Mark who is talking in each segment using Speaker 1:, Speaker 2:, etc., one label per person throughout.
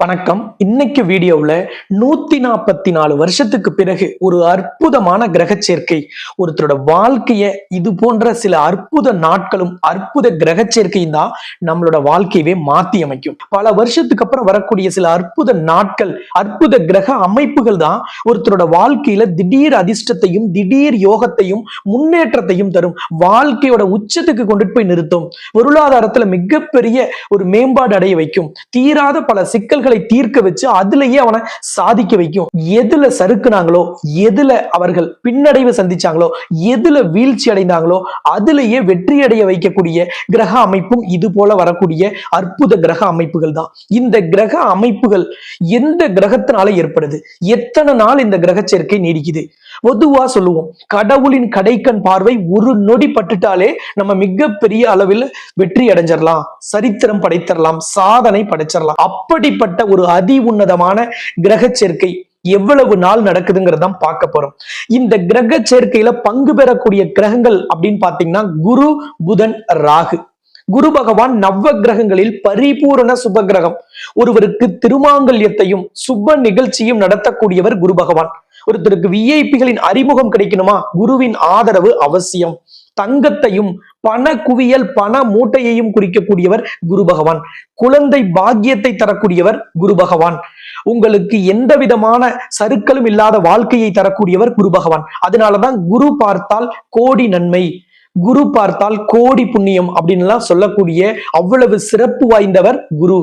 Speaker 1: வணக்கம். இன்னைக்கு வீடியோவில் நூத்தி நாற்பத்தி நாலு வருஷத்துக்கு பிறகு ஒரு அற்புதமான கிரக சேர்க்கை ஒருத்தரோட வாழ்க்கைய இது போன்ற சில அற்புத நாட்களும் அற்புத கிரக சேர்க்கையும் தான் நம்மளோட வாழ்க்கையவே மாத்தி அமைக்கும். பல வருஷத்துக்கு அப்புறம் வரக்கூடிய சில அற்புத நாட்கள் அற்புத கிரக அமைப்புகள் தான் ஒருத்தரோட வாழ்க்கையில திடீர் அதிர்ஷ்டத்தையும் திடீர் யோகத்தையும் முன்னேற்றத்தையும் தரும். வாழ்க்கையோட உச்சத்துக்கு கொண்டுட்டு போய் நிறுத்தும். பொருளாதாரத்துல மிகப்பெரிய ஒரு மேம்பாடு அடைய வைக்கும். தீராத பல சிக்கல்கள் சிக்கல்களை தீர்க்க வச்சு அதுலயே அவனை சாதிக்க வைக்கும். எதுல சறுக்குனாங்களோ எதுல அவர்கள் பின்னடைவு சந்திச்சாங்களோ எதுல வீழ்ச்சி அடைந்தாங்களோ அதுலயே வெற்றி அடைய வைக்கக்கூடிய கிரக அமைப்பும் இது போல வரக்கூடிய அற்புத கிரக அமைப்புகள் தான். இந்த கிரக அமைப்புகள் எந்த கிரகத்தினால ஏற்படுது? எத்தனை நாள் இந்த கிரக சேர்க்கை நீடிக்குது? பொதுவா சொல்லுவோம் கடவுளின் கடைக்கண் பார்வை ஒரு நொடி பட்டுட்டாலே நம்ம மிகப்பெரிய அளவில் வெற்றி அடைஞ்சிடலாம் சரித்திரம் படைத்திடலாம் சாதனை படைச்சிடலாம். அப்படிப்பட்ட ஒரு அதி உன்னதமான கிரக சேர்க்கை எவ்வளவு நாள் நடக்குதுங்கிறதான் பார்க்க போறோம். இந்த கிரக சேர்க்கையில பங்கு பெறக்கூடிய கிரகங்கள் அப்படின்னு பாத்தீங்கன்னா குரு புதன் ராகு. குரு பகவான் நவ கிரகங்களில் பரிபூரண சுப கிரகம். ஒருவருக்கு திருமாங்கல்யத்தையும் சுப நிகழ்ச்சியும் நடத்தக்கூடியவர் குரு பகவான். ஒருத்தருக்கு விஐபிகளின் அறிமுகம் கிடைக்கணுமா? குருவின் ஆதரவு அவசியம். தங்கத்தையும் பண குவியல் பண மூட்டையையும் குறிக்கக்கூடியவர் குரு பகவான். குழந்தை பாக்கியத்தை தரக்கூடியவர் குரு பகவான். உங்களுக்கு எந்த விதமான சருக்களும் இல்லாத வாழ்க்கையை தரக்கூடியவர் குரு பகவான். அதனாலதான் குரு பார்த்தால் கோடி நன்மை. குரு பார்த்தால் கோடி புண்ணியம் அப்படின்னு எல்லாம் சொல்லக்கூடிய அவ்வளவு சிறப்பு வாய்ந்தவர் குரு.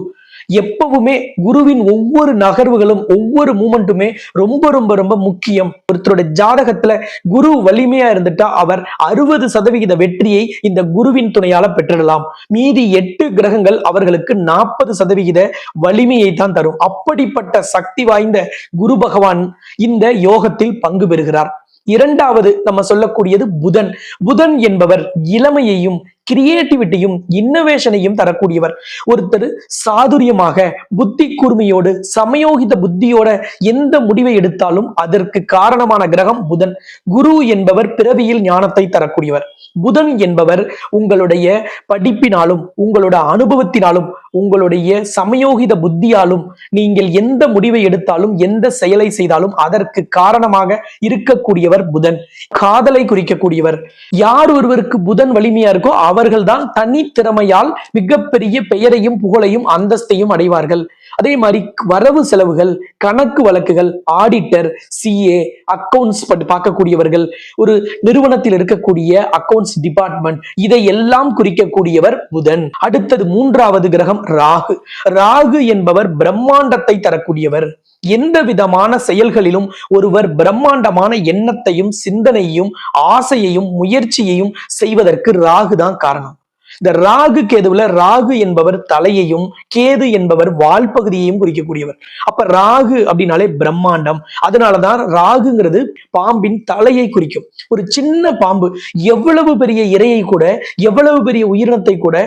Speaker 1: எப்பவுமே குருவின் ஒவ்வொரு நகர்வுகளும் ஒவ்வொரு மூமெண்ட்டுமே ரொம்ப ரொம்ப ரொம்ப முக்கியம். ஒருத்தரோட ஜாதகத்துல குரு வலிமையா இருந்துட்டா அவர் அறுபது சதவிகித வெற்றியை இந்த குருவின் துணையால பெற்றிடலாம். மீதி எட்டு கிரகங்கள் அவர்களுக்கு நாற்பது சதவிகித வலிமையை தான் தரும். அப்படிப்பட்ட சக்தி வாய்ந்த குரு பகவான் இந்த யோகத்தில் பங்கு பெறுகிறார். இரண்டாவது நம்ம சொல்லக்கூடியது புதன். புதன் என்பவர் இளமையையும் கிரியேட்டிவிட்டியும் இன்னோவேஷனையும் தரக்கூடியவர். ஒருத்தர் சாதுரியமாக புத்தி கூர்மையோடு சமயோகித புத்தியோட எந்த முடிவை எடுத்தாலும் அதற்கு காரணமான கிரகம் புதன். குரு என்பவர் பிறவியில் ஞானத்தை தரக்கூடியவர். புதன் என்பவர் உங்களுடைய படிப்பினாலும் உங்களோட அனுபவத்தினாலும் உங்களுடைய சமயோகித புத்தியாலும் நீங்கள் எந்த முடிவை எடுத்தாலும் எந்த செயலை செய்தாலும் அதற்கு காரணமாக இருக்கக்கூடியவர் புதன். காதலை குறிக்கக்கூடியவர். யார் ஒருவருக்கு புதன் வலிமையா இருக்கோ அவர்கள்தான் தனித்திறமையால் மிகப்பெரிய பெயரையும் புகழையும் அந்தஸ்தையும் அடைவார்கள். அதே மாதிரி வரவு செலவுகள் கணக்கு வழக்குகள் ஆடிட்டர் சிஏ அக்கவுண்ட்ஸ் பார்க்கக்கூடியவர்கள் ஒரு நிறுவனத்தில் இருக்கக்கூடிய அக்கவுண்ட்ஸ் டிபார்ட்மெண்ட் இதை எல்லாம் குறிக்கக்கூடியவர் புதன். அடுத்தது மூன்றாவது கிரகம் ராகு. ராகு என்பவர் பிரம்மாண்டத்தை தரக்கூடியவர். எந்த விதமான செயல்களிலும் ஒருவர் பிரம்மாண்டமான எண்ணத்தையும் சிந்தனையும் ஆசையையும் முயற்சியையும் செய்வதற்கு ராகு தான் காரணம். இந்த ராகு கேதுவுல ராகு என்பவர் தலையையும் கேது என்பவர் வால் பகுதியையும் குறிக்கக்கூடியவர். அப்ப ராகு அப்படின்னாலே பிரம்மாண்டம். அதனாலதான் ராகுங்கிறது பாம்பின் தலையை குறிக்கும். ஒரு சின்ன பாம்பு எவ்வளவு பெரிய இரையை கூட எவ்வளவு பெரிய உயிரினத்தை கூட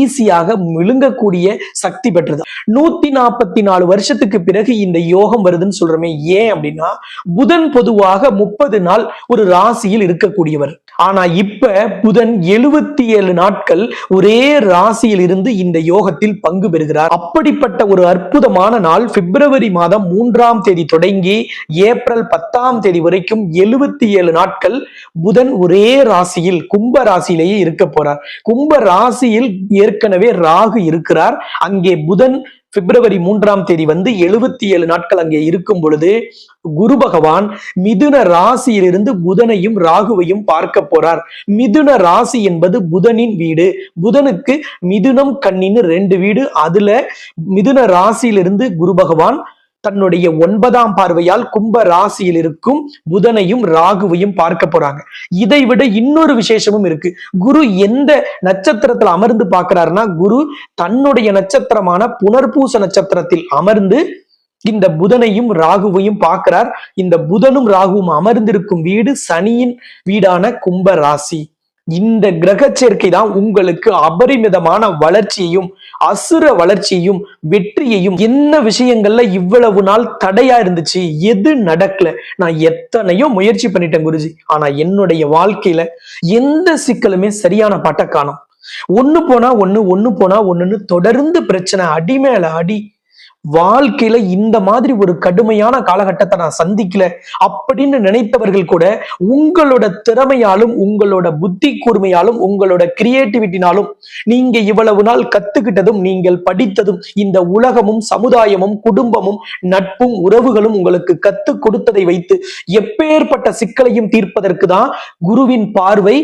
Speaker 1: ஈஸியாக விழுங்கக்கூடிய சக்தி பெற்றது. நூத்தி நாற்பத்தி நாலு வருஷத்துக்கு பிறகு இந்த யோகம் வருதுன்னு சொல்றோமே ஏன் அப்படின்னா புதன் பொதுவாக முப்பது நாள் ஒரு ராசியில் இருக்கக்கூடியவர். ஆனா இப்ப புதன் எழுபத்தி ஏழு நாட்கள் ஒரே ராசியில் இருந்து இந்த யோகத்தில் பங்கு பெறுகிறார். அப்படிப்பட்ட ஒரு அற்புதமான நாள் பிப்ரவரி மாதம் மூன்றாம் தேதி தொடங்கி ஏப்ரல் பத்தாம் தேதி வரைக்கும் எழுபத்தி ஏழு நாட்கள் புதன் ஒரே ராசியில் கும்ப ராசியிலேயே இருக்க போறார். கும்ப ராசியில் ஏற்கனவே ராகு இருக்கிறார். அங்கே புதன் பிப்ரவரி மூன்றாம் தேதி வந்து எழுபத்தி ஏழு நாட்கள் அங்கே இருக்கும் பொழுது குரு பகவான் மிதுன ராசியிலிருந்து புதனையும் ராகுவையும் பார்க்க போறார். மிதுன ராசி என்பது புதனின் வீடு. புதனுக்கு மிதுனம் கண்ணின்னு ரெண்டு வீடு. அதுல மிதுன ராசியிலிருந்து குரு பகவான் தன்னுடைய ஒன்பதாம் பார்வையால் கும்ப ராசியில் இருக்கும் புதனையும் ராகுவையும் பார்க்க போறாங்க. இதை விட இன்னொரு விசேஷமும் இருக்கு. குரு எந்த நட்சத்திரத்துல அமர்ந்து பார்க்கிறாருன்னா குரு தன்னுடைய நட்சத்திரமான புனர்பூச நட்சத்திரத்தில் அமர்ந்து இந்த புதனையும் ராகுவையும் பார்க்கிறார். இந்த புதனும் ராகுவும் அமர்ந்திருக்கும் வீடு சனியின் வீடான கும்ப ராசி. இந்த கிரக சேர்க்கை தான் உங்களுக்கு அபரிமிதமான வளர்ச்சியையும் அசுர வளர்ச்சியையும் வெற்றியையும் என்ன விஷயங்கள்ல இவ்வளவு நாள் தடையா இருந்துச்சு எது நடக்கல? நான் எத்தனையோ முயற்சி பண்ணிட்டேன் குருஜி. ஆனா என்னுடைய வாழ்க்கையில எந்த சிக்கலுமே சரியான பாட்டை காணும். ஒண்ணு போனா ஒண்ணு ஒண்ணு போனா ஒண்ணுன்னு தொடர்ந்து பிரச்சனை அடி மேல அடி வாழ்க்கையில இந்த மாதிரி ஒரு கடுமையான காலகட்டத்தை நான் சந்திக்கல அப்படின்னு நினைத்தவர்கள் கூட உங்களோட திறமையாலும் உங்களோட புத்தி கூர்மையாலும் உங்களோட கிரியேட்டிவிட்டினாலும் நீங்க இவ்வளவு நாள் கத்துக்கிட்டதும் நீங்கள் படித்ததும் இந்த உலகமும் சமுதாயமும் குடும்பமும் நட்பும் உறவுகளும் உங்களுக்கு கத்து கொடுத்ததை வைத்து எப்பேற்பட்ட சிக்கலையும் தீர்ப்பதற்கு தான் குருவின் பார்வை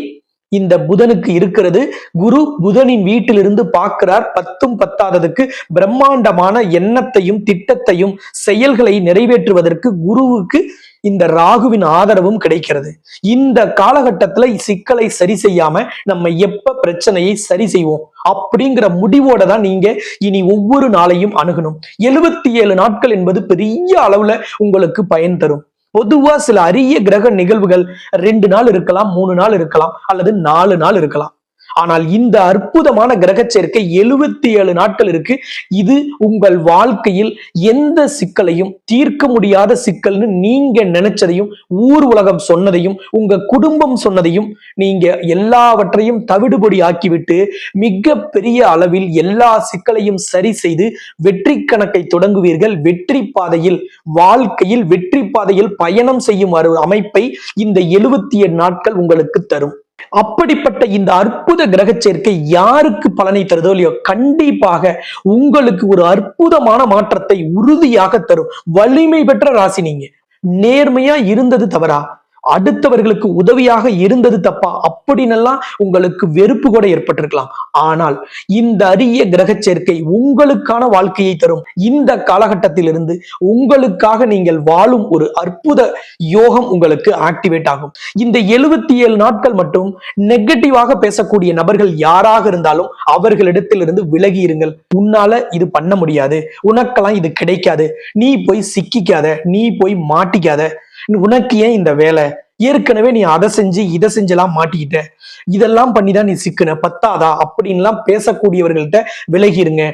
Speaker 1: இந்த புதனுக்கு இருக்கிறது. குரு புதனின் வீட்டிலிருந்து பார்க்கிறார். பத்தும் பத்தாததுக்கு பிரம்மாண்டமான எண்ணத்தையும் திட்டத்தையும் செயல்களை நிறைவேற்றுவதற்கு குருவுக்கு இந்த ராகுவின் ஆதரவும் கிடைக்கிறது. இந்த காலகட்டத்துல சிக்கலை சரி செய்யாம நம்ம எப்ப பிரச்சனையை சரி செய்வோம்? அப்படிங்கிற முடிவோட தான் நீங்க இனி ஒவ்வொரு நாளையும் அணுகணும். எழுபத்தி ஏழு நாட்கள் என்பது பெரிய அளவுல உங்களுக்கு பயன் தரும். பொதுவா சில அரிய கிரக நிகழ்வுகள் ரெண்டு நாள் இருக்கலாம் மூணு நாள் இருக்கலாம் அல்லது நாலு நாள் இருக்கலாம். ஆனால் இந்த அற்புதமான கிரக சேர்க்கை எழுபத்தி ஏழு நாட்கள் இருக்கு. இது உங்கள் வாழ்க்கையில் எந்த சிக்கலையும் தீர்க்க முடியாத சிக்கல்னு நீங்க நினைச்சதையும் ஊர் உலகம் சொன்னதையும் உங்க குடும்பம் சொன்னதையும் நீங்க எல்லாவற்றையும் தவிடுபடி ஆக்கிவிட்டு மிக பெரிய அளவில் எல்லா சிக்கலையும் சரி செய்து வெற்றி கணக்கை தொடங்குவீர்கள். வெற்றி பாதையில் வாழ்க்கையில் வெற்றி பாதையில் பயணம் செய்யும் ஒரு அமைப்பை இந்த எழுபத்தி ஏழு நாட்கள் உங்களுக்கு தரும். அப்படிப்பட்ட இந்த அற்புத கிரக சேர்க்கை யாருக்கு பலனை தருதோ இல்லையோ கண்டிப்பாக உங்களுக்கு ஒரு அற்புதமான மாற்றத்தை உறுதியாக தரும் வலிமை பெற்ற ராசி நீங்க. நேர்மையா இருந்தது தவறா? அடுத்தவர்களுக்கு உதவியாக இருந்தது தப்பா? அப்படின்னெல்லாம் உங்களுக்கு வெறுப்பு கூட ஏற்பட்டிருக்கலாம். ஆனால் இந்த அரிய கிரக சேர்க்கை உங்களுக்கான வாழ்க்கையை தரும். இந்த காலகட்டத்திலிருந்து உங்களுக்காக நீங்கள் வாழும் ஒரு அற்புத யோகம் உங்களுக்கு ஆக்டிவேட் ஆகும். இந்த எழுபத்தி ஏழு நாட்கள் மட்டும் நெகட்டிவாக பேசக்கூடிய நபர்கள் யாராக இருந்தாலும் அவர்களிடத்திலிருந்து விலகி இருங்கள். உன்னால இது பண்ண முடியாது. உனக்கெல்லாம் இது கிடைக்காது. நீ போய் சிக்கிக்காத. நீ போய் மாட்டிக்காத. உனக்கு ஏன் இந்த வேலை? ஏற்கனவே நீ அதை செஞ்சு இதை செஞ்செல்லாம் மாட்டிக்கிட்ட. இதெல்லாம் பண்ணிதான் நீ சிக்கின பத்தாதா? அப்படின்லாம் பேசக்கூடியவர்கள்ட்ட விலகிருங்க.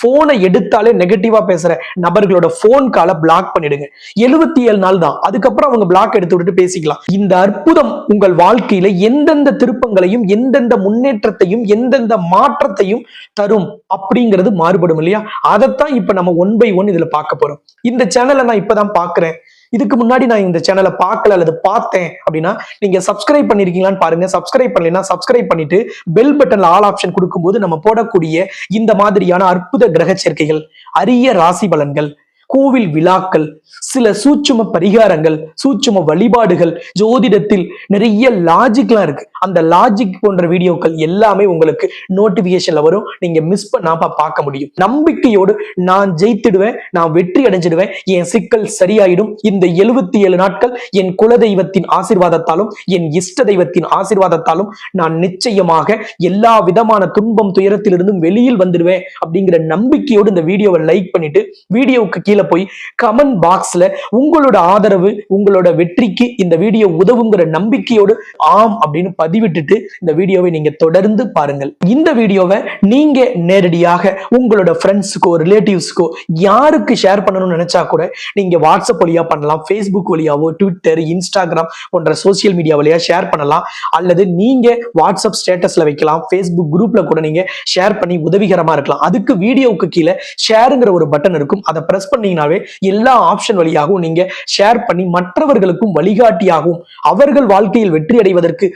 Speaker 1: போனை எடுத்தாலே நெகட்டிவா பேசுற நபர்களோட போன் காலை பிளாக் பண்ணிடுங்க. எழுபத்தி ஏழு நாள் தான். அதுக்கப்புறம் அவங்க பிளாக் எடுத்து விட்டுட்டு பேசிக்கலாம். இந்த அற்புதம் உங்கள் வாழ்க்கையில எந்தெந்த திருப்பங்களையும் எந்தெந்த முன்னேற்றத்தையும் எந்தெந்த மாற்றத்தையும் தரும் அப்படிங்கிறது மாறுபடும் இல்லையா? அதைத்தான் இப்ப நம்ம ஒன் பை ஒன் இதுல பார்க்க போறோம். இந்த சேனலை நான் இப்பதான் பாக்குறேன் இதுக்கு முன்னாடி நான் இந்த சேனலை பார்க்கல அல்லது பார்த்தேன் அப்படின்னா நீங்க சப்ஸ்கிரைப் பண்ணிருக்கீங்களான்னு பாருங்க. சப்ஸ்கிரைப் பண்ணலைன்னா சப்ஸ்கிரைப் பண்ணிட்டு பெல் பட்டன்ல ஆல் ஆப்ஷன் கொடுக்கும்போது நம்ம போடக்கூடிய இந்த மாதிரியான அற்புத கிரக சேர்க்கைகள் அரிய ராசி பலன்கள் கோவில் விழாக்கள் சில சூட்சும பரிகாரங்கள் சூட்சும வழிபாடுகள் ஜோதிடத்தில் நிறைய லாஜிக்லாம் இருக்கு. அந்த லாஜிக் போன்ற வீடியோக்கள் எல்லாமே உங்களுக்கு நோட்டிபிகேஷன்ல வரும். நீங்க மிஸ் பண்ணாம பார்க்க முடியும். நம்பிக்கையோடு நான் ஜெயித்திடுவேன் நான் வெற்றி அடைஞ்சிடுவேன். என் சிக்கல் சரியாயிடும். இந்த எழுபத்தி ஏழு நாட்கள் என் குலதெய்வத்தின் ஆசீர்வாதத்தாலும் என் இஷ்ட தெய்வத்தின் ஆசிர்வாதத்தாலும் நான் நிச்சயமாக எல்லா விதமான துன்பம் துயரத்திலிருந்தும் வெளியில் வந்துடுவேன் அப்படிங்கிற நம்பிக்கையோடு இந்த வீடியோவை லைக் பண்ணிட்டு வீடியோவுக்கு கீழே போய் கமெண்ட் பாக்ஸ்ல உங்களோட ஆதரவு உங்களோட வெற்றிக்கு இந்த வீடியோ உதவுங்கிற நம்பிக்கையோடு ஆம் அப்படின்னு பதிவிட்டுட்டு இந்த வீடியோவை நீங்க தொடர்ந்து பாருங்கள். இந்த வீடியோவை நீங்க நேரடியாக உங்களோட ஃப்ரெண்ட்ஸுக்கோ ரிலேட்டிவ்ஸ்க்கோ யாருக்கு ஷேர் பண்ணணும்னு நினைச்சா கூட நீங்க வாட்ஸ்அப் வழியா பண்ணலாம் ஃபேஸ்புக் வழியாவோ ட்விட்டர் இன்ஸ்டாகிராம் போன்ற சோசியல் மீடியா வழியா ஷேர் பண்ணலாம். அல்லது நீங்க வாட்ஸ்அப் ஸ்டேட்டஸ்ல வைக்கலாம் ஃபேஸ்புக் குரூப்ல கூட நீங்க ஷேர் பண்ணி உதவிகரமா இருக்கலாம். அதுக்கு வீடியோவுக்கு கீழே ஷேருங்கிற ஒரு பட்டன் இருக்கும். அதை பிரஸ் பண்ணீங்கனாவே எல்லா ஆப்ஷன் வழியாகவும் நீங்க ஷேர் பண்ணி மற்றவர்களுக்கும் வழிகாட்டியாகவும் அவர்கள் வாழ்க்கையில் வெற்றி அடைவதற்கு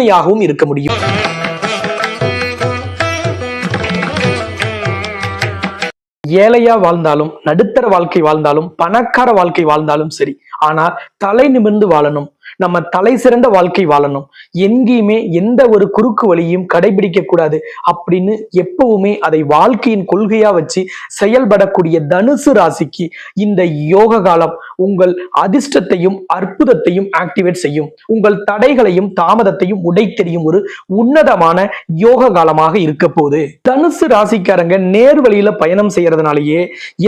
Speaker 1: உறுதுணையாகவும் இருக்க முடியும். ஏழையா வாழ்ந்தாலும் நடுத்தர வாழ்க்கை வாழ்ந்தாலும் பணக்கார வாழ்க்கை வாழ்ந்தாலும் சரி ஆனால் தலை நிமிர்ந்து வாழணும். நம்ம தலை சிறந்த வாழ்க்கை வாழணும். எங்கேயுமே எந்த ஒரு குறுக்கு வழியும் கடைபிடிக்க கூடாது அப்படின்னு எப்பவுமே அதை வாழ்க்கையின் கொள்கையா வச்சு செயல்படக்கூடிய தனுசு ராசிக்கு இந்த யோக காலம் உங்கள் அதிர்ஷ்டத்தையும் அற்புதத்தையும் ஆக்டிவேட் செய்யும். உங்கள் தடைகளையும் தாமதத்தையும் உடைத்தெறியும் ஒரு உன்னதமான யோக காலமாக இருக்க போகுது. தனுசு ராசிக்காரங்க நேர்வழியில பயணம் செய்யறதுனாலேயே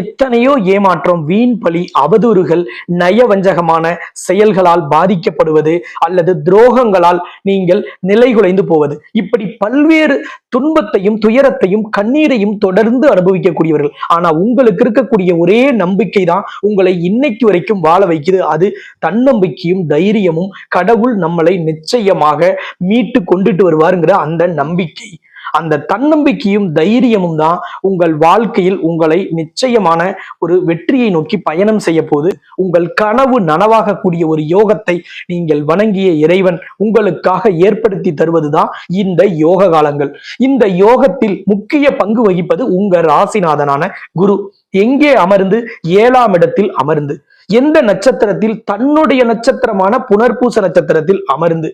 Speaker 1: எத்தனையோ ஏமாற்றம் வீண் பழி அவதூறுகள் நயவஞ்சகமான செயல்களால் பாதிக்கப்படுவது அல்லது துரோகங்களால் நீங்கள் நிலைகுலைந்து போவது. இப்படி பல்வேறு துன்பத்தையும் துயரத்தையும் கண்ணீரையும் தொடர்ந்து அனுபவிக்கக்கூடியவர்கள். ஆனா உங்களுக்கு இருக்கக்கூடிய ஒரே நம்பிக்கை தான் உங்களை இன்னைக்கு வரைக்கும் வரைக்கும் வாழ வைக்குது அது தன்னம்பிக்கையும் தைரியமும் கடவுள் நம்மளை நிச்சயமாக மீட்டு கொண்டுட்டு வருவாருங்கிற அந்த நம்பிக்கை. அந்த தன்னம்பிக்கையும் தைரியமும் தான் உங்கள் வாழ்க்கையில் உங்களை நிச்சயமான ஒரு வெற்றியை நோக்கி பயணம் செய்ய போது உங்கள் கனவு நனவாகக்கூடிய ஒரு யோகத்தை நீங்கள் வணங்கிய இறைவன் உங்களுக்காக ஏற்படுத்தி தருவதுதான் இந்த யோக காலங்கள். இந்த யோகத்தில் முக்கிய பங்கு வகிப்பது உங்க ராசிநாதனான குரு. எங்கே அமர்ந்து? ஏழாம் இடத்தில் அமர்ந்து. எந்த நட்சத்திரத்தில் தன்னுடைய நட்சத்திரமான புனர்பூச நட்சத்திரத்தில் அமர்ந்து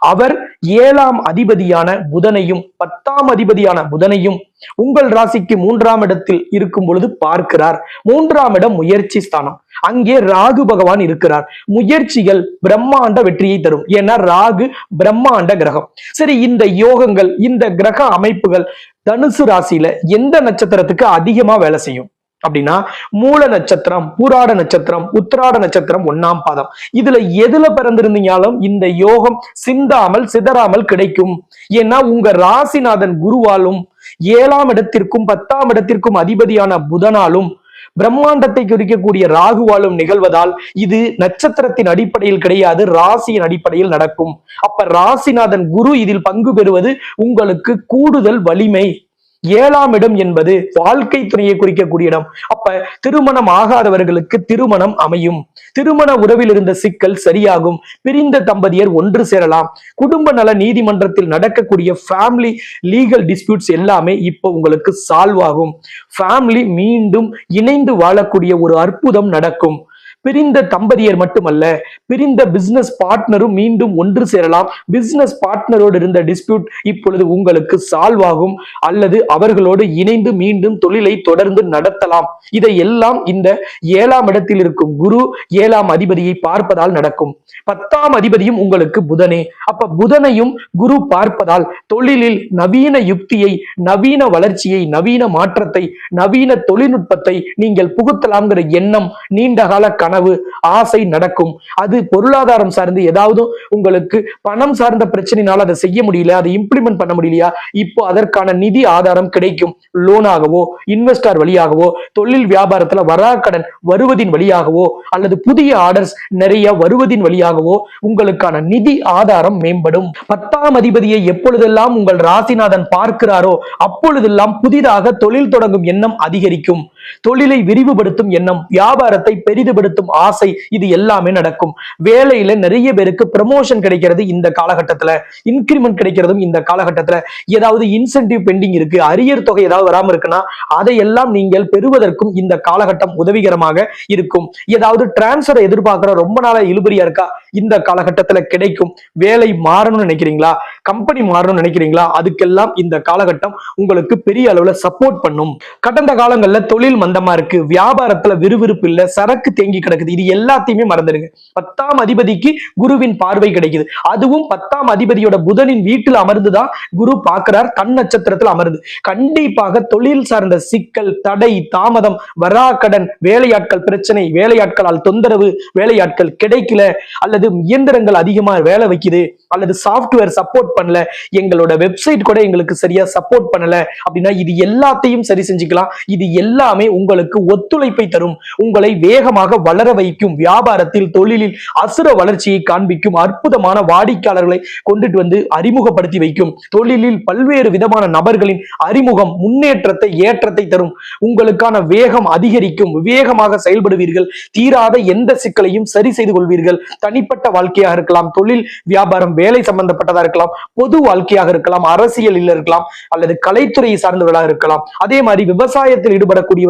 Speaker 1: அவர் ஏழாம் அதிபதியான புதனையும் பத்தாம் அதிபதியான புதனையும் உங்கள் ராசிக்கு மூன்றாம் இடத்தில் இருக்கும் பொழுது பார்க்கிறார். மூன்றாம் இடம் முயற்சி ஸ்தானம். அங்கே ராகு பகவான் இருக்கிறார். முயற்சிகள் பிரம்மாண்ட வெற்றியை தரும். ஏன்னா ராகு பிரம்மாண்ட கிரகம். சரி இந்த யோகங்கள் இந்த கிரக அமைப்புகள் தனுசு ராசியில எந்த நட்சத்திரத்துக்கு அதிகமா வேலை செய்யும்? அப்படின்னா மூல நட்சத்திரம் பூராட நட்சத்திரம் உத்திராட நட்சத்திரம் ஒன்னாம் பாதம். இதுல எதுல பிறந்திருந்தீங்களும் இந்த யோகம் சிந்தாமல் சிதறாமல் கிடைக்கும். ஏன்னா உங்க ராசிநாதன் குருவாலும் ஏழாம் இடத்திற்கும் பத்தாம் இடத்திற்கும் அதிபதியான புதனாலும் பிரம்மாண்டத்தை குறிக்கக்கூடிய ராகுவாலும் நிகழ்வதால் இது நட்சத்திரத்தின் அடிப்படையில் கிடையாது ராசியின் அடிப்படையில் நடக்கும். அப்ப ராசிநாதன் குரு இதில் பங்கு பெறுவது உங்களுக்கு கூடுதல் வலிமை. ஏழாம் இடம் என்பது வாழ்க்கை துணையை குறிக்கக்கூடிய இடம். அப்ப திருமணம் ஆகாதவர்களுக்கு திருமணம் அமையும். திருமண உறவில் இருந்த சிக்கல் சரியாகும். பிரிந்த தம்பதியர் ஒன்று சேரலாம். குடும்ப நல நீதிமன்றத்தில் நடக்கக்கூடிய ஃபேமிலி லீகல் டிஸ்பியூட்ஸ் எல்லாமே இப்போ உங்களுக்கு சால்வ் ஆகும். ஃபேமிலி மீண்டும் இணைந்து வாழக்கூடிய ஒரு அற்புதம் நடக்கும். பிரிந்த தம்பதியர் மட்டுமல்ல பிரிந்த பிசினஸ் பார்ட்னரும் மீண்டும் ஒன்று சேரலாம். பிசினஸ் பார்ட்னரோடு இருந்த டிஸ்பியூட் இப்பொழுது உங்களுக்கு சால்வ் ஆகும். அல்லது அவர்களோடு இணைந்து மீண்டும் தொழிலை தொடர்ந்து நடத்தலாம். இதை எல்லாம் இந்த ஏழாம் இடத்தில் இருக்கும் குரு ஏழாம் அதிபதியை பார்ப்பதால் நடக்கும். பத்தாம் அதிபதியும் உங்களுக்கு புதனே. அப்ப புதனையும் குரு பார்ப்பதால் தொழிலில் நவீன யுக்தியை நவீன வளர்ச்சியை நவீன மாற்றத்தை நவீன தொழில்நுட்பத்தை நீங்கள் புகுத்தலாம்ங்கிற எண்ணம் நீண்டகால கண கனவு ஆசை நடக்கும். அது பொருளாதாரம் சார்ந்து ஏதாவது உங்களுக்கு பணம் சார்ந்த பிரச்சனைனால அதை செய்ய முடியல அதை இம்ப்ளிமெண்ட் பண்ண முடியலையா? இப்போ அதற்கான நிதி ஆதாரம் கிடைக்கும். லோனாகவோ இன்வெஸ்டார் வழியாகவோ தொழில் வியாபாரத்துல வராக்கடன் வருவதின் வழியாகவோ அல்லது புதிய ஆர்டர்ஸ் நிறைய வருவதின் வழியாகவோ உங்களுக்கான நிதி ஆதாரம் மேம்படும். பத்தாம் அதிபதியை எப்பொழுதெல்லாம் உங்கள் ராசிநாதன் பார்க்கிறாரோ அப்பொழுதெல்லாம் புதிதாக தொழில் தொடங்கும் எண்ணம் அதிகரிக்கும். தொழிலை விரிவுபடுத்தும் எண்ணம் வியாபாரத்தை பெரிதுபடுத்தும் ஆசை இது எல்லாமே நடக்கும். வேலையில நிறைய பேருக்கு ப்ரமோஷன் கிடைக்கிறது இந்த காலகட்டத்துல இன்கிரிமெண்ட் கிடைக்கிறதும் இந்த காலகட்டத்துல. ஏதாவது இன்சென்டிவ் பெண்டிங் இருக்கு அரியர் தொகை ஏதாவது வராம இருக்குன்னா அதையெல்லாம் நீங்கள் பெறுவதற்கும் இந்த காலகட்டம் உதவிகரமாக இருக்கும். ஏதாவது டிரான்ஸ்ஃபர் எதிர்பார்க்கிற ரொம்ப நாளா இழுபறியா இருக்கா? இந்த காலகட்டத்துல கிடைக்கும். வேலை மாறணும்னு நினைக்கிறீங்களா? கம்பெனி மாறணும்னு நினைக்கிறீங்களா? அதுக்கெல்லாம் இந்த காலகட்டம் உங்களுக்கு பெரிய அளவுல சப்போர்ட் பண்ணும். கடந்த காலங்கள்ல தொழில் தொழில் மந்தமா இருக்கு வியாபாரத்துல விறுவிறுப்பு இல்ல சரக்கு தேங்கி கிடக்குது. இது எல்லாத்தையுமே மறந்துடுங்க பத்தாம் அதிபதிக்கு குருவின் பார்வை கிடைக்குது. அதுவும் பத்தாம் அதிபதியோட புதனின் வீட்டில் அமர்ந்துதான் குரு பார்க்கிறார். தன் நட்சத்திரத்தில் அமர்ந்து. கண்டிப்பாக தொழில் சார்ந்த சிக்கல் தடை தாமதம் வராக்கடன் வேலையாட்கள் பிரச்சனை வேலையாட்களால் தொந்தரவு வேலையாட்கள் கிடைக்கல அல்லது இயந்திரங்கள் அதிகமா வேலை வைக்குது அல்லது சாஃப்ட்வேர் சப்போர்ட் பண்ணல எங்களோட வெப்சைட் கூட எங்களுக்கு சரியா சப்போர்ட் பண்ணல அப்படின்னா இது எல்லாத்தையும் சரி செஞ்சுக்கலாம். இது எல்லாமே எல்லாமே உங்களுக்கு ஒத்துழைப்பை தரும். உங்களை வேகமாக வளர வைக்கும். வியாபாரத்தில் தொழிலில் அசுர வளர்ச்சியை காண்பிக்கும். அற்புதமான வாடிக்கையாளர்களை கொண்டுட்டு வந்து அறிமுகப்படுத்தி வைக்கும். தொழிலில் பல்வேறு விதமான நபர்களின் அறிமுகம் முன்னேற்றத்தை ஏற்றத்தை தரும். உங்களுக்கான வேகம் அதிகரிக்கும். விவேகமாக செயல்படுவீர்கள். தீராத எந்த சிக்கலையும் சரி செய்து கொள்வீர்கள். தனிப்பட்ட வாழ்க்கையாக இருக்கலாம். தொழில் வியாபாரம் வேலை சம்பந்தப்பட்டதா இருக்கலாம். பொது வாழ்க்கையாக இருக்கலாம். அரசியலில் இருக்கலாம். அல்லது கலைத்துறையை சார்ந்தவர்களாக இருக்கலாம். அதே மாதிரி விவசாயத்தில்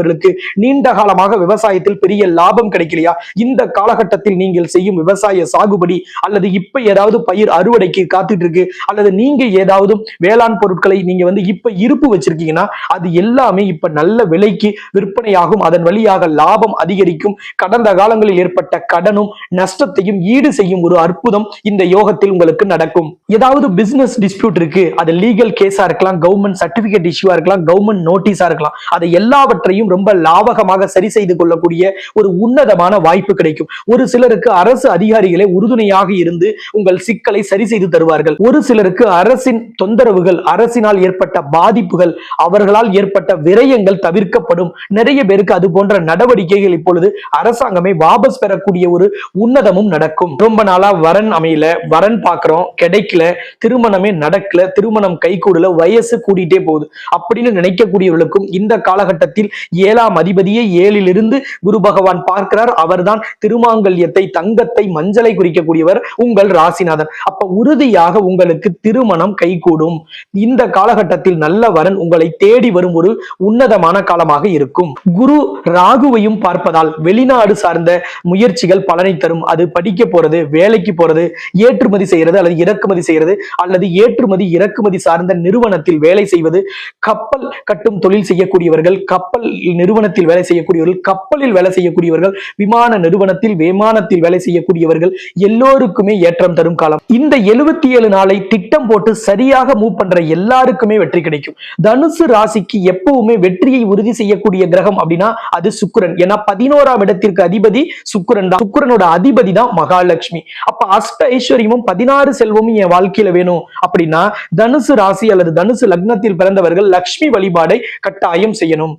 Speaker 1: இவர்களுக்கு நீண்ட காலமாக விவசாயத்தில் பெரிய லாபம் கிடைக்கலையா? இந்த காலகட்டத்தில் நீங்கள் செய்யும் விவசாய சாகுபடி அல்லது இப்ப ஏதாவது பயிர் அறுவடைக்கு காத்துட்டு இருக்கு அல்லது நீங்க ஏதாவது வேளாண் பொருட்களை நீங்க வந்து இப்ப இருப்பு வச்சிருக்கீங்கன்னா அது எல்லாமே இப்ப நல்ல விலைக்கு விற்பனையாகும். அதன் வழியாக லாபம் அதிகரிக்கும். கடந்த காலங்களில் ஏற்பட்ட கடனும் நஷ்டத்தையும் ஈடு செய்யும் ஒரு அற்புதம் இந்த யோகத்தில் உங்களுக்கு நடக்கும். ஏதாவது பிசினஸ் டிஸ்பியூட் இருக்கு அது லீகல் கேஸா இருக்கலாம் கவர்மெண்ட் சர்டிபிகேட் இஷ்யூவா இருக்கலாம் கவர்மெண்ட் நோட்டீஸா இருக்கலாம். அதை எல்லாவற்றையும் ரொம்ப லாபகமாக சரி செய்து கொள்ளக்கூடிய ஒரு உன்னதமான வாய்ப்பு கிடைக்கும். ஒரு சிலருக்கு அரசு அதிகாரிகளே உறுதுணையாக இருந்து உங்கள் சிக்கலை சரி செய்து தருவார்கள். ஒரு சிலருக்கு அரசின் தொந்தரவுகள் அரசினால் ஏற்பட்ட பாதிப்புகள் அவர்களால் ஏற்பட்ட விரயங்கள் தவிர்க்கப்படும். நிறைய பேருக்கு அது போன்ற நடவடிக்கைகள் இப்பொழுது அரசாங்கமே வாபஸ் பெறக்கூடிய ஒரு உன்னதமும் நடக்கும். ரொம்ப நாளா வரன் அமையல வரன் பாக்குறோம் கிடைக்கல திருமணமே நடக்கல திருமணம் கை கூடல வயசு கூடிட்டே போகுது. அப்படின்னு நினைக்கக்கூடியவர்களுக்கும் இந்த காலகட்டத்தில் ஏழாம் அதிபதியை ஏழிலிருந்து குரு பகவான் பார்க்கிறார். அவர்தான் திருமாங்கல்யத்தை தங்கத்தை மஞ்சளை குறிக்கக்கூடியவர் உங்கள் ராசிநாதன். அப்ப உறுதியாக உங்களுக்கு திருமணம் கைகூடும். இந்த காலகட்டத்தில் நல்ல வரன் உங்களை தேடி வரும் ஒரு உன்னதமான காலமாக இருக்கும். குரு ராகுவையும் பார்ப்பதால் வெளிநாடு சார்ந்த முயற்சிகள் பலனை தரும். அது படிக்க போறது வேலைக்கு போறது ஏற்றுமதி செய்யறது அல்லது இறக்குமதி செய்யறது அல்லது ஏற்றுமதி இறக்குமதி சார்ந்த நிறுவனத்தில் வேலை செய்வது கப்பல் கட்டும் தொழில் செய்யக்கூடியவர்கள் கப்பல் நிறுவனத்தில் வேலை செய்யக்கூடியவர்கள் கப்பலில் வேலை செய்யக்கூடியவர்கள் விமான நிறுவனத்தில் விமானத்தில் வேலை செய்யக்கூடியவர்கள் எல்லோருக்குமே ஏற்றம் தரும் காலம். இந்த எழுபத்தி ஏழு நாளை திட்டம் போட்டு சரியாக மூவ் பண்ற எல்லாருக்குமே வெற்றி கிடைக்கும். தனுசு ராசிக்கு எப்பவுமே வெற்றியை உறுதி செய்யக்கூடிய கிரகம் அப்படின்னா அது சுக்கரன். ஏன்னா பதினோராம் இடத்திற்கு அதிபதி சுக்கரன் தான். சுக்கரனோட அதிபதி தான் மகாலட்சுமி. அப்ப அஷ்ட ஐஸ்வர்யமும் பதினாறு செல்வமும் என் வாழ்க்கையில வேணும் அப்படின்னா தனுசு ராசி அல்லது தனுசு லக்னத்தில் பிறந்தவர்கள் லக்ஷ்மி வழிபாடை கட்டாயம் செய்யணும்.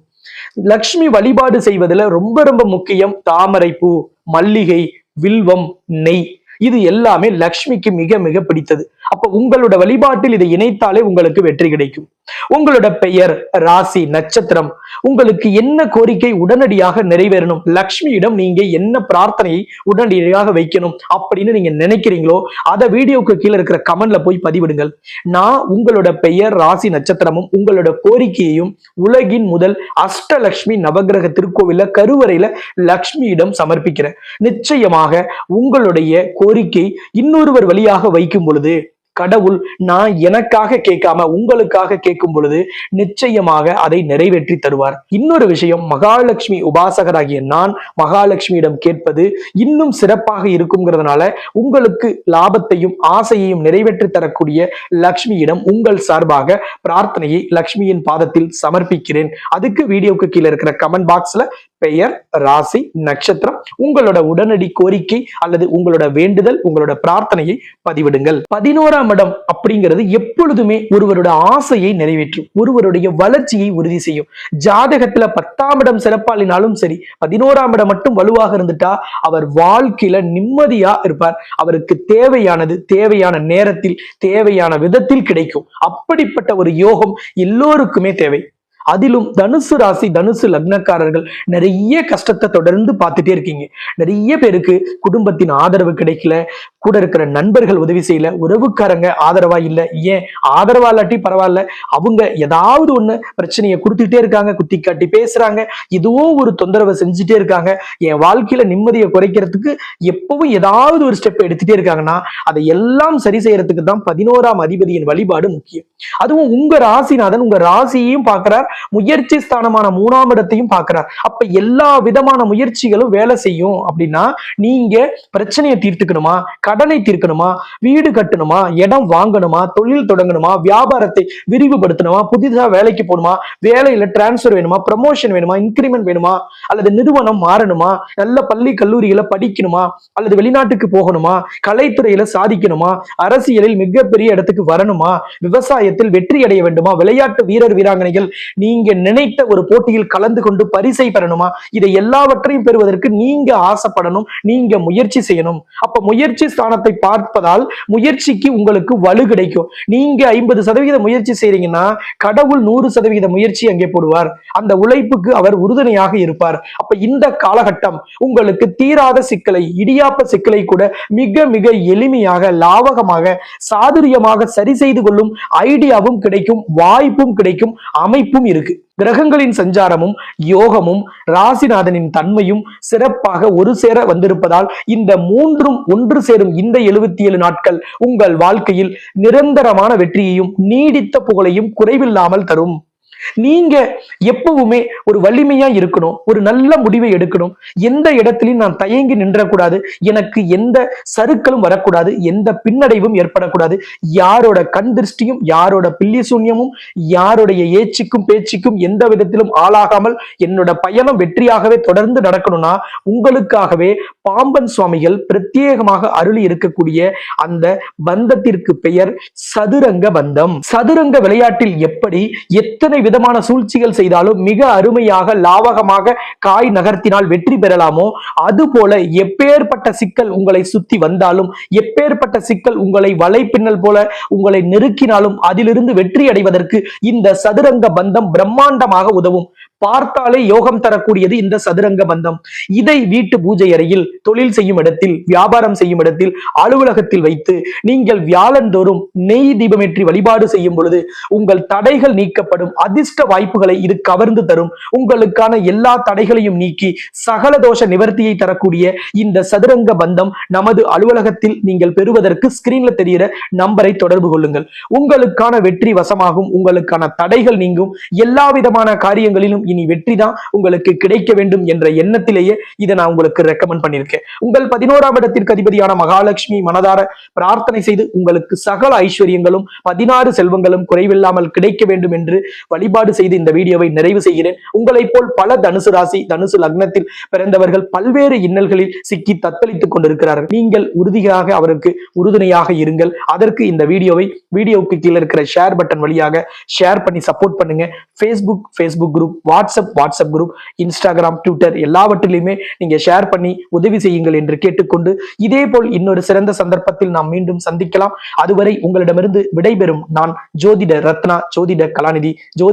Speaker 1: லக்ஷ்மி வழிபாடு செய்வதுல ரொம்ப ரொம்ப முக்கியம் தாமரை பூ மல்லிகை வில்வம் நெய். இது எல்லாமே லக்ஷ்மிக்கு மிக மிக பிடித்தது. அப்ப உங்களோட வழிபாட்டில் இதை இணைத்தாலே உங்களுக்கு வெற்றி கிடைக்கும். உங்களோட பெயர் ராசி நட்சத்திரம். உங்களுக்கு என்ன கோரிக்கை உடனடியாக நிறைவேறணும்? லக்ஷ்மியிடம் நீங்க என்ன பிரார்த்தனையை உடனடியாக வைக்கணும் அப்படின்னு நீங்க நினைக்கிறீங்களோ அதை வீடியோக்கு கீழே இருக்கிற கமெண்ட்ல போய் பதிவிடுங்கள். நான் உங்களோட பெயர் ராசி நட்சத்திரமும் உங்களோட கோரிக்கையையும் உலகின் முதல் அஷ்டலக்ஷ்மி நவகிரக திருக்கோவில கருவறையில லக்ஷ்மியிடம் சமர்ப்பிக்கிறேன். நிச்சயமாக உங்களுடைய கோரிக்கை இன்னொருவர் வழியாக வைக்கும் பொழுது கடவுள் நான் எனக்காக கேட்காம உங்களுக்காக கேட்கும் பொழுது நிச்சயமாக அதை நிறைவேற்றி தருவார். இன்னொரு விஷயம் மகாலட்சுமி உபாசகராகிய நான் மகாலட்சுமியிடம் கேட்பது இன்னும் சிறப்பாக இருக்குங்கிறதுனால உங்களுக்கு லாபத்தையும் ஆசையையும் நிறைவேற்றி தரக்கூடிய லக்ஷ்மியிடம் உங்கள் சார்பாக பிரார்த்தனையை லக்ஷ்மியின் பாதத்தில் சமர்ப்பிக்கிறேன். அதுக்கு வீடியோக்கு கீழே இருக்கிற கமெண்ட் பாக்ஸ்ல பெயர் ராசி நட்சத்திரம் உங்களோட உடனடி கோரிக்கை அல்லது உங்களோட வேண்டுதல் உங்களோட பிரார்த்தனையை பதிவிடுங்கள். பதினோராம் இடம் அப்படிங்கிறது எப்பொழுதுமே ஒருவரோட ஆசையை நிறைவேற்றும் ஒருவருடைய வளர்ச்சியை உறுதி செய்யும். ஜாதகத்துல பத்தாம் இடம் சிறப்பாளினாலும் சரி பதினோராம் இடம் மட்டும் வலுவாக இருந்துட்டா அவர் வாழ்க்கையில நிம்மதியா இருப்பார். அவருக்கு தேவையானது தேவையான நேரத்தில் தேவையான விதத்தில் கிடைக்கும். அப்படிப்பட்ட ஒரு யோகம் எல்லோருக்குமே தேவை. அதிலும் தனுசு ராசி தனுசு லக்னக்காரர்கள் நிறைய கஷ்டத்தை தொடர்ந்து பார்த்துட்டே இருக்கீங்க. நிறைய பேருக்கு குடும்பத்தின் ஆதரவு கிடைக்கல. கூட இருக்கிற நண்பர்கள் உதவி செய்யல உறவுக்காரங்க ஆதரவா இல்ல ஏன் ஆதரவா இல்லாட்டி பரவாயில்ல அவங்க ஏதாவது ஒண்ணு பிரச்சனையை கொடுத்துட்டே இருக்காங்க குத்தி காட்டி பேசுறாங்க இதுவோ ஒரு தொந்தரவை செஞ்சுட்டே இருக்காங்க என் வாழ்க்கையில நிம்மதியை குறைக்கிறதுக்கு எப்பவும் ஏதாவது ஒரு ஸ்டெப் எடுத்துட்டே இருக்காங்கன்னா அதை எல்லாம் சரி செய்யறதுக்கு தான் பதினோராம் அதிபதியின் வழிபாடு முக்கியம். அதுவும் உங்க ராசிநாதன் உங்க ராசியையும் பார்க்கிறார் முயற்சி ஸ்தானமான மூணாம் இடத்தையும் பார்க்கிறார். அப்ப எல்லா விதமான முயற்சிகளும் வேலை செய்யும் அப்படின்னா நீங்க பிரச்சனையை தீர்த்துக்கணுமா? கடனை தீர்க்கணுமா? வீடு கட்டணுமா? இடம் வாங்கணுமா? தொழில் தொடங்கணுமா? வியாபாரத்தை விரிவுபடுத்தணுமா? புதிதாக வேலைக்கு போகணுமா? வேலையில டிரான்ஸ்ஃபர் வேணுமா? ப்ரமோஷன் வேணுமா? இன்க்ரிமெண்ட் வேணுமா? அல்லது நிறுவனம் மாறணுமா? நல்ல பள்ளி கல்லூரிகளை படிக்கணுமா? அல்லது வெளிநாட்டுக்கு போகணுமா? கலைத்துறையில சாதிக்கணுமா? அரசியலில் மிகப்பெரிய இடத்துக்கு வரணுமா? விவசாயத்தில் வெற்றி அடைய வேண்டுமா? விளையாட்டு வீரர் வீராங்கனைகள் நீங்க நினைத்த ஒரு போட்டியில் கலந்து கொண்டு பரிசை பெறணுமா? இதை எல்லாவற்றையும் பெறுவதற்கு நீங்க ஆசைப்படணும் நீங்க முயற்சி செய்யணும். அப்ப முயற்சி ஸ்தானத்தை பார்ப்பதால் முயற்சிக்கு உங்களுக்கு வலு கிடைக்கும். நீங்க ஐம்பது சதவீத முயற்சி செய்றீங்கன்னா கடவுள் நூறு சதவீத முயற்சி அங்கே போடுவார். அந்த உழைப்புக்கு அவர் உறுதுணையாக இருப்பார். அப்ப இந்த காலகட்டம் உங்களுக்கு தீராத சிக்கலை இடியாப்ப சிக்கலை கூட மிக மிக எளிமையாக லாவகமாக சாதுரியமாக சரி செய்து கொள்ளும் ஐடியாவும் கிடைக்கும் வாய்ப்பும் கிடைக்கும் அமைப்பும் இருக்கு. கிரகங்களின் சஞ்சாரமும் யோகமும் ராசிநாதனின் தன்மையும் சிறப்பாக ஒரு சேர வந்திருப்பதால் இந்த மூன்றும் ஒன்று சேரும் இந்த எழுபத்தி ஏழு நாட்கள் உங்கள் வாழ்க்கையில் நிரந்தரமான வெற்றியையும் நீடித்த புகழையும் குறைவில்லாமல் தரும். நீங்க எப்பவுமே ஒரு வலிமையா இருக்கணும் ஒரு நல்ல முடிவை எடுக்கணும். எந்த இடத்திலையும் நான் தயங்கி நின்றக்கூடாது. எனக்கு எந்த சருக்களும் வரக்கூடாது எந்த பின்னடைவும் ஏற்படக்கூடாது. யாரோட கண் திருஷ்டியும் யாரோட பில்லி சூன்யமும் யாருடைய ஏச்சுக்கும் பேச்சுக்கும் எந்த விதத்திலும் ஆளாகாமல் என்னோட பயணம் வெற்றியாகவே தொடர்ந்து நடக்கணும்னா உங்களுக்காகவே பாம்பன் சுவாமிகள் பிரத்யேகமாக அருளி இருக்கக்கூடிய அந்த பந்தத்திற்கு பெயர் சதுரங்க பந்தம். சதுரங்க விளையாட்டில் எப்படி எத்தனை விதமான சூழ்ச்சிகள் செய்தாலும் மிக அருமையாக லாவகமாக காய் நகர்த்தினால் வெற்றி பெறலாமோ? அதுபோல எப்பேற்பட்ட சிக்கல் உங்களை சுத்தி வந்தாலும் எப்பேற்பட்ட சிக்கல் உங்களை வலைப்பின்னல் போல உங்களை நெருக்கினாலும் அதிலிருந்து வெற்றி அடைவதற்கு இந்த சதுரங்க பந்தம் பிரம்மாண்டமாக உதவும். பார்த்தாலே யோகம் தரக்கூடியது இந்த சதுரங்க பந்தம். இதை வீட்டு பூஜை அறையில் தொழில் செய்யும் இடத்தில் வியாபாரம் செய்யும் இடத்தில் அலுவலகத்தில் வைத்து நீங்கள் வியாழந்தோறும் நெய் தீபமேற்றி வழிபாடு செய்யும் பொழுது உங்கள் தடைகள் நீக்கப்படும். அதி அதிர்ஷ்ட வாய்ப்புகளை இது கவர்ந்து தரும். உங்களுக்கான எல்லா தடைகளையும் நீக்கி சகல தோஷ நிவர்த்தியை தரக்கூடிய இந்த சதுரங்க பந்தம் நமது அலுவலகத்தில் நீங்கள் பெறுவதற்கு ஸ்கிரீன்ல தெரிகிற நம்பரை தொடர்பு கொள்ளுங்கள். உங்களுக்கான வெற்றி வசமாகும் உங்களுக்கான தடைகள் நீங்கும். எல்லா விதமான காரியங்களிலும் இனி வெற்றி தான் உங்களுக்கு கிடைக்க வேண்டும் என்ற எண்ணத்திலேயே இதை நான் உங்களுக்கு ரெக்கமெண்ட் பண்ணியிருக்கேன். உங்கள் பதினோராம் இடத்திற்கு அதிபதியான மகாலட்சுமி மனதார பிரார்த்தனை செய்து உங்களுக்கு சகல ஐஸ்வர்யங்களும் பதினாறு செல்வங்களும் குறைவில்லாமல் கிடைக்க வேண்டும் என்று வழிபாடு வழிபாடு செய்து இந்த வீடியோவை நிறைவு செய்கிறேன். உங்களைப் போல் பல தனுசு ராசி தனுசு லக்னத்தில் பிறந்தவர்கள் பல்வேறு இன்னல்களில் சிக்கி தத்தளித்துக் கொண்டிருக்கிறார்கள். நீங்கள் உறுதியாக அவருக்கு உறுதுணையாக இருங்கள். அதற்கு இந்த வீடியோவை வீடியோவுக்கு கீழே இருக்கிற ஷேர் பட்டன் வழியாக ஷேர் பண்ணி சப்போர்ட் பண்ணுங்க. Facebook Facebook group WhatsApp WhatsApp group Instagram Twitter எல்லாவற்றிலுமே நீங்க ஷேர் பண்ணி உதவி செய்யுங்கள் என்று கேட்டுக்கொண்டு இதே போல் இன்னொரு சிறந்த சந்தர்ப்பத்தில் நாம் மீண்டும் சந்திக்கலாம். அதுவரை உங்களிடமிருந்து விடைபெறும் நான் ஜோதிட ரத்னா ஜோதிட கலாநிதி ஜோதி